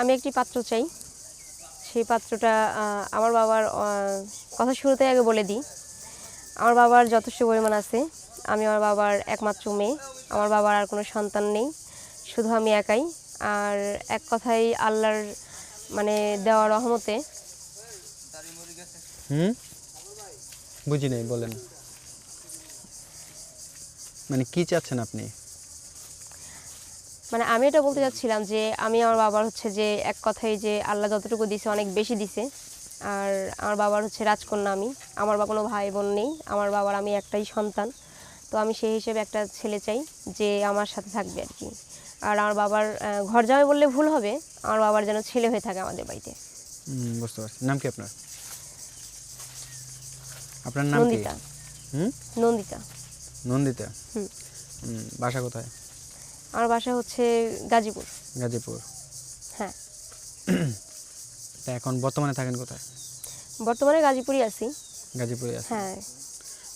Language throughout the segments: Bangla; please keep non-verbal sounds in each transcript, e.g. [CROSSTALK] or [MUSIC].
আমি একটি পাত্র চাই। সেই পাত্রটা আমার বাবার কথা শুরুতে আগে বলে দিই। আমার বাবার যথেষ্ট পরিমাণ আছে। আমি আমার বাবার একমাত্র মেয়ে। আমার বাবার আর কোনো সন্তান নেই। শুধু আমি একাই। আর এক কথাই আল্লাহর মানে দেওয়া রহমতে হুম? বুঝি নাই, বলেন। মানে কি চাচ্ছেন আপনি? মানে আমি এটা বলতে চাচ্ছিলাম যে আমি আমার বাবার হচ্ছে যে এক কথাই যে আল্লাহ যতটুকু দিছে অনেক বেশি দিছে। আর আমার বাবার হচ্ছে রাজকন্যা আমি। আমার বা কোনো ভাই বোন নেই। আমার বাবার আমি একটাই সন্তান। তো আমি সেই হিসেবে একটা ছেলে চাই যে আমার সাথে থাকবে আর কি। আর আমার বাবার ঘর যাবে বললে ভুল হবে। আমার বাবার যেন ছেলে হয়ে থাকে আমাদের বাড়িতে। বুঝতে পারছি। নাম কি আপনার? আপনার নাম নন্দিতা। হুম? নন্দিতা। নন্দিতা। হুম। বাসা কোথায়? আমার বাসা হচ্ছে গাজীপুর। গাজীপুর। হ্যাঁ। তা এখন বর্তমানে থাকেন কোথায়? বর্তমানে গাজীপুরই আছি। গাজীপুরে আছেন। হ্যাঁ।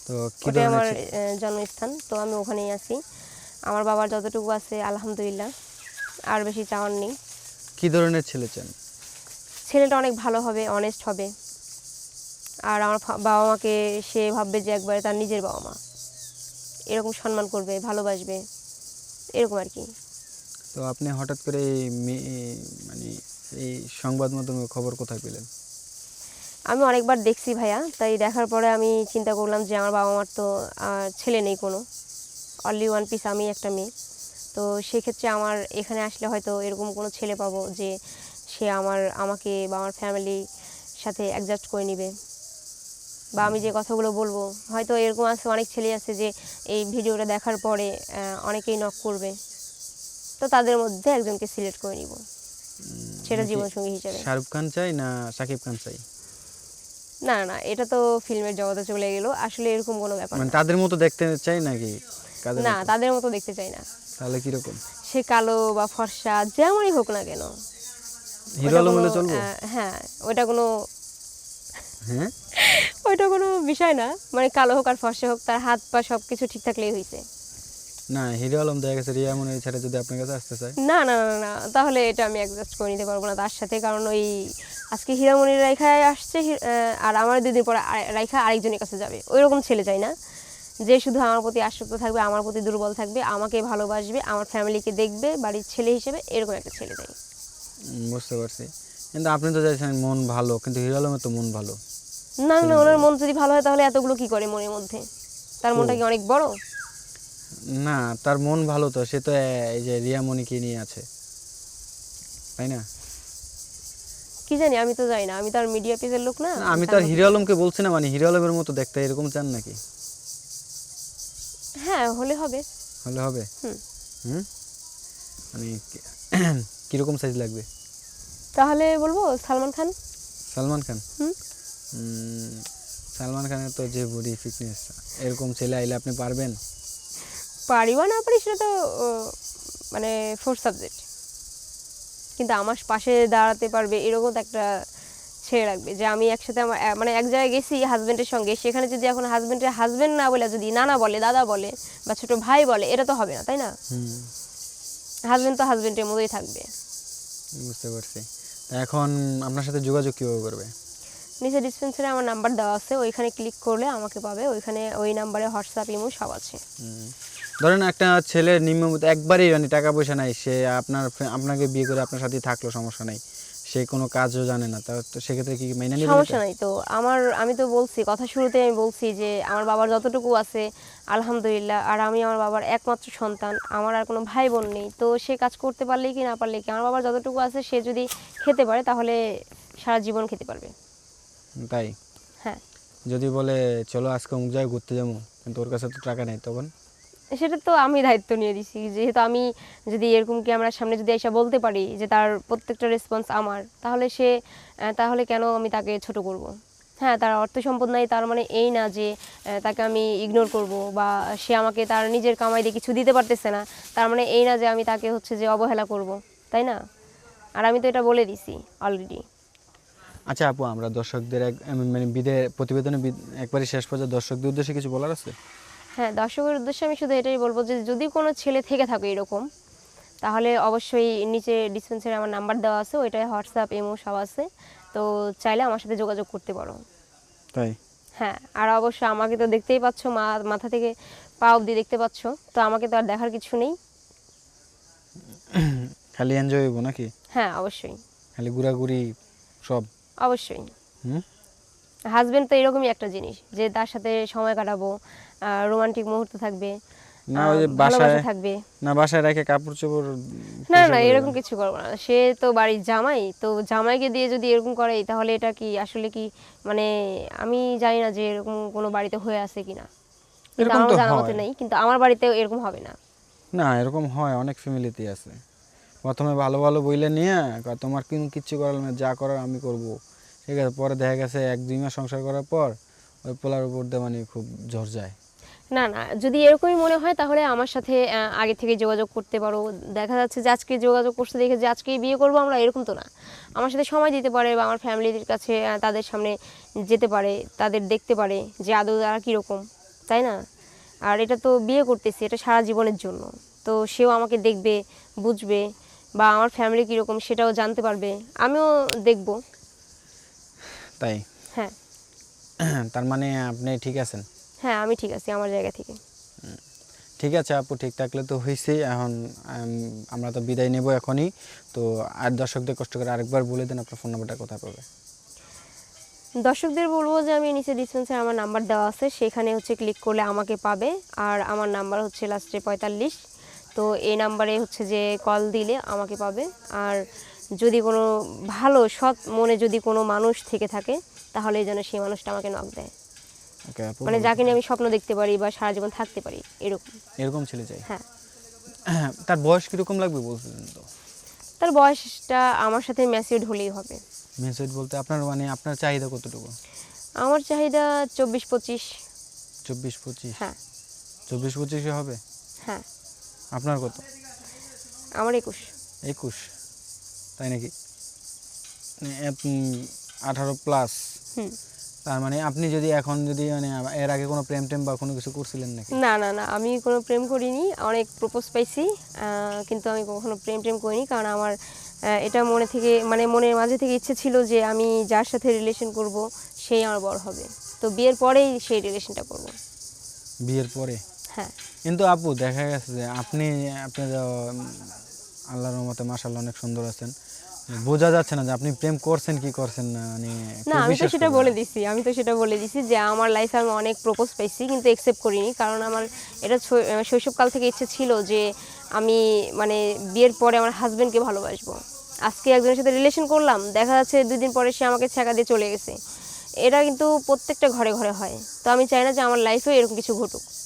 তো কি ওটাই ধরনের আমার ছে- আহ, জন্মস্থান। তো আমি ওখানেই আছি। আমার বাবার যতটুকু আছে আলহামদুলিল্লাহ। আর বেশি চাওয়ার নেই। কি ধরনের ছেলে চান? ছেলেটা অনেক ভালো হবে অনেস্ট হবে। আর আমার ফা- বাবা মাকে সে ভাববে যে একবারে তার নিজের বাবা মা। এরকম সম্মান করবে ভালোবাসবে। এরকম আর কি। তো আপনি হঠাৎ করে মানে এই সংবাদ মাধ্যমে খবর কোথায় পেলেন? আমি অনেকবার দেখছি ভাইয়া তাই দেখার পরে আমি চিন্তা করলাম যে আমার বাবা মার তো ছেলে নেই কোনো। অনলি ওয়ান পিস আমি একটা মেয়ে। তো সেক্ষেত্রে আমার এখানে আসলে হয়তো এরকম কোনো ছেলে পাবো যে সে আমার আমাকে বা আমার ফ্যামিলির সাথে অ্যাডজাস্ট করে নেবে। বা আমি যে কথাগুলো বলব হয়তো এরকম আছে অনেক ছেলে আছে যে এই ভিডিওটা দেখার পরে অনেকেই নক করবে। তো তাদের মধ্যে একজনকে সিলেক্ট করে নিব। সেটা নাকি জীবনসঙ্গী হিসেবে। শাহরুখ খান চাই না সাকিব খান চাই? না না এটা তো ফিল্মের জগতে চলে গেল। আসলে এরকম কোনো ব্যাপার মানে। তাদের মতো দেখতে চাই নাকি না তাদের মতো দেখতে চাই না। তাহলে কীরকম? সে কালো বা ফর্সা যেমনই হোক না কেন। হিরো আলম হলে চলবো? হ্যাঁ ওটা কোনো হ্যাঁ? [LAUGHS] ওইটা কোনো বিষয় না। মানে কালো হোক আর ফর্সা হোক তার হাত পা সব কিছু ঠিক থাকলেই হয়েছে না হিরো আলম দেখা গেছে রিয়া মনে ছাড়া যদি আপনার কাছে আসতে চায়। না না না না তাহলে এটা আমি অ্যাডজাস্ট করে নিতে পারব না তার সাথে কারণ ওই আজকে হীরামণির রাইখায় আসছে আর আমার দুদিন পরে আরে- রাইখা আরেকজনের কাছে যাবে। ওই রকম ছেলে চাই না। যে শুধু আমার প্রতি আসক্ত থাকবে আমার প্রতি দুর্বল থাকবে আমাকে ভালোবাসবে আমার ফ্যামিলিকে দেখবে বাড়ির ছেলে হিসেবে এরকম একটা ছেলে চাই। বুঝতে পারছি। কিন্তু আপনি তো চাইছেন মন ভালো কিন্তু হিরো আলমের তো মন ভালো। না না ওনার মন যদি ভালো হয় তাহলে এতগুলো কি করে মনের মধ্যে? তার মনটা কি অনেক বড়? না তার মন ভালো তো সে তো এই যে রিয়া মনিকে নিয়ে আছে। তাই না? কি জানি আমি তো জানি না আমি তো আর মিডিয়া পেজের লোক না আমি তো আর হিরো আলমকে বলছি না মানে হিরো আলমের মতো দেখতে এরকম চান নাকি? হ্যাঁ হলে হবে। হলে হবে? হুম। হুম? মানে [CLEARS THROAT] কীরকম সাইজ লাগবে? তাহলে বলব সালমান খান? সালমান খান? হুম। সালমান খানের তো যে বডি ফিটনেস এরকম ছেলে আইলে আপনি পারবেন? পারি বা না পারি সেটা তো মানে ফোর সাবজেক্ট কিন্তু আমার পাশে দাঁড়াতে পারবে এরকম একটা ছেড়ে রাখবে যে আমি একসাথে আমার মানে এক জায়গায় গেছি হাজবেন্ডের সঙ্গে সেখানে যদি এখন হাজবেন্ডের হাজবেন্ড না বলে যদি নানা বলে দাদা বলে বা ছোট ভাই বলে এটা তো হবে না তাই না? হুম। হাজবেন্ড তো হাজবেন্ডের মতোই থাকবে। বুঝতে পারছি। এখন আপনার সাথে যোগাযোগ কীভাবে করবে? নিচে ডিসপেন্সারে আমার নাম্বার দেওয়া আছে ওইখানে ক্লিক করলে আমাকে পাবে ওইখানে ওই নাম্বারে হোয়াটসঅ্যাপ ইমো সব আছে। ধরেন একটা ছেলে নিম্নমত একবারই মানে টাকা পয়সা নাই সে আপনার আপনাকে বিয়ে করে আপনার সাথে থাকল সমস্যা নাই। সে কোনো কাজও জানে না তা তো সেক্ষেত্রে কি মেনে সমস্যা নাই তো। আমার আমি তো বলছি কথা শুরুতে আমি বলছি যে আমার বাবার যতটুকু আছে আলহামদুলিল্লাহ আর আমি আমার বাবার একমাত্র সন্তান আমার আর কোনো ভাই বোন নেই। তো সে কাজ করতে পারলেই কি না পারলে কি আমার বাবার যতটুকু আছে সে যদি খেতে পারে তাহলে সারা জীবন খেতে পারবে। তাই? হ্যাঁ। যদি বলে চলো আজকে অমুক জায়গায় ঘুরতে যাব কিন্তু ওর কাছে তো টাকা নেই তখন? সেটা তো আমি দায়িত্ব নিয়ে দিছি। যেহেতু আমি যদি এরকম ক্যামেরার সামনে যদি এসে বলতে পারি যে তার প্রত্যেকটা রেসপন্স আমার তাহলে সে তাহলে কেন আমি তাকে ছোট করব? হ্যাঁ তার অর্থ সম্পদ নাই তার মানে এই না যে তাকে আমি ইগনোর করব বা সে আমাকে তার নিজের কামাই দিয়ে কিছু দিতে পারতেছে না তার মানে এই না যে আমি তাকে হচ্ছে যে অবহেলা করব তাই না? আর আমি তো এটা বলে দিছি অলরেডি আচ্ছা আপু আমরা দর্শকদের এক মানে বিদে প্রতিবেদনে বিদ- একবারই শেষ পর্যায়ে দর্শকদের উদ্দেশ্যে কিছু বলার আছে? হ্যাঁ দর্শকের উদ্দেশ্যে আমি শুধু এটাই বলব যে যদি কোনো ছেলে থেকে থাকে এরকম তাহলে অবশ্যই নিচে ডিসপেন্সারে আমার নাম্বার দেওয়া আছে ওইটায় হোয়াটসঅ্যাপ এমও সব আছে। তো চাইলে আমার সাথে যোগাযোগ করতে পারো। তাই? হ্যাঁ আর অবশ্য আমাকে তো দেখতেই পাচ্ছ মা মাথা থেকে পা অবধি দেখতে পাচ্ছ তো আমাকে তো আর দেখার কিছু নেই। [CLEARS THROAT] খালি এনজয় হইব নাকি? হ্যাঁ অবশ্যই। খালি ঘোরাঘুরি সব? অবশ্যই। হাজবেন্ড তো এরকমই একটা জিনিস যে তার সাথে সময় কাটাবো রোমান্টিক মুহূর্ত থাকবে না ওই বাসায় থাকবে। না বাসায় রেখে কাপড় চোপড় না না এরকম কিছু করব না। সে তো বাড়ির জামাই তো জামাইকে দিয়ে যদি এরকম করে তাহলে এটা কি আসলে কি মানে আমি জানি না যে এরকম কোনো বাড়িতে হয়ে আছে কিনা। এরকম তো জানা মতে নেই কিন্তু আমার বাড়িতেও এরকম হবে না। না এরকম হয় অনেক ফ্যামিলিতেই আছে। প্রথমে ভালো ভালো বইলে নিয়ে তোমার কিন্তু কিচ্ছু করার না যা করার আমি করব। ঠিক আছে, পরে দেখা গেছে এক দুই মাস সংসার করার পর ওই পোলার উপর দিয়ে মানে খুব ঝর যায়। না না, যদি এরকমই মনে হয় তাহলে আমার সাথে আগে থেকে যোগাযোগ করতে পারো। দেখা যাচ্ছে যে আজকে যোগাযোগ করতে দেখে যে আজকে বিয়ে করব আমরা, এরকম তো না। আমার সাথে সময় দিতে পারে বা আমার ফ্যামিলির কাছে তাদের সামনে যেতে পারে, তাদের দেখতে পারে যে আদৌ তারা কীরকম, তাই না? আর এটা তো বিয়ে করতেছি, এটা সারা জীবনের জন্য। তো সেও আমাকে দেখবে, বুঝবে বা আমার ফ্যামিলি কীরকম সেটাও জানতে পারবে, আমিও দেখব। তাই? হ্যাঁ। [CLEARS THROAT] তার মানে আপনি ঠিক আছেন? হ্যাঁ আমি ঠিক আছি আমার জায়গা থেকে। ঠিক আছে আপু ঠিক থাকলে তো হয়েছেই এখন আমরা তো বিদায় নেব এখনই। তো আর দর্শকদের কষ্ট করে আরেকবার বলে দেন আপনার ফোন নাম্বারটা কোথায় পাবে? দর্শকদের বলব যে আমি নিচে ডিসপেন্সারে আমার নাম্বার দেওয়া আছে সেখানে হচ্ছে ক্লিক করলে আমাকে পাবে। আর আমার নাম্বার হচ্ছে লাস্টে পঁয়তাল্লিশ তো এই নাম্বারে হচ্ছে যে কল দিলে আমাকে পাবে। আর যদি কোনো ভালো সৎ মনে যদি কোনো মানুষ থেকে থাকে তাহলে যেন সেই মানুষটা আমাকে নক দেয়। মানে যাকে নিয়ে আমি স্বপ্ন দেখতে পারি বা সারা জীবন থাকতে পারি এরকম। এরকম ছেলে চাই। হ্যাঁ। [CLEARS THROAT] তার বয়স কীরকম লাগবে বলছিলেন তো? তার বয়সটা আমার সাথে ম্যাচিউড হলেই হবে। মেসেজ বলতে আপনার মানে আপনার চাহিদা কতটুকু? আমার চাহিদা চব্বিশ পঁচিশ। চব্বিশ পঁচিশ? হ্যাঁ। চব্বিশ পঁচিশে হবে? হ্যাঁ। আপনার কত? আমার একুশ। একুশ। তাই নাকি? মানে আঠারো প্লাস হুম। তার মানে আপনি যদি এখন যদি মানে এর আগে কোনো প্রেম টেম বা কোনো কিছু করছিলেন নাকি? না না না আমি কোনো প্রেম করিনি। অনেক প্রপোজ পাইছি কিন্তু আমি কখনো প্রেম টেম করিনি কারণ আমার এটা মনে থেকে মানে মনের মাঝে থেকে ইচ্ছে ছিল যে আমি যার সাথে রিলেশন করব সেই আমার বড় হবে। তো বিয়ের পরেই সেই রিলেশনটা করব। বিয়ের পরে? হ্যাঁ। কিন্তু আপু দেখা গেছে যে আপনি আপনি যে, উম, আল্লাহর মতে মাসাল্লাহ অনেক সুন্দর আছেন। বোঝা যাচ্ছে না যে আপনি প্রেম করছেন কি করছেন না মানে না আমি তো সেটা বলে দিছি আমি তো সেটা বলে দিছি যে আমার লাইফে আমি অনেক প্রপোজ পাইছি কিন্তু একসেপ্ট করিনি কারণ আমার এটা শৈশবকাল থেকে ইচ্ছে ছিল যে আমি মানে বিয়ের পরে আমার হাজবেন্ডকে ভালোবাসবো। আজকে একজনের সাথে রিলেশন করলাম দেখা যাচ্ছে দুই দিন পরে সে আমাকে ছেঁকা দিয়ে চলে গেছে। এটা কিন্তু প্রত্যেকটা ঘরে ঘরে হয়। তো আমি চাই না যে আমার লাইফেও এরকম কিছু ঘটুক।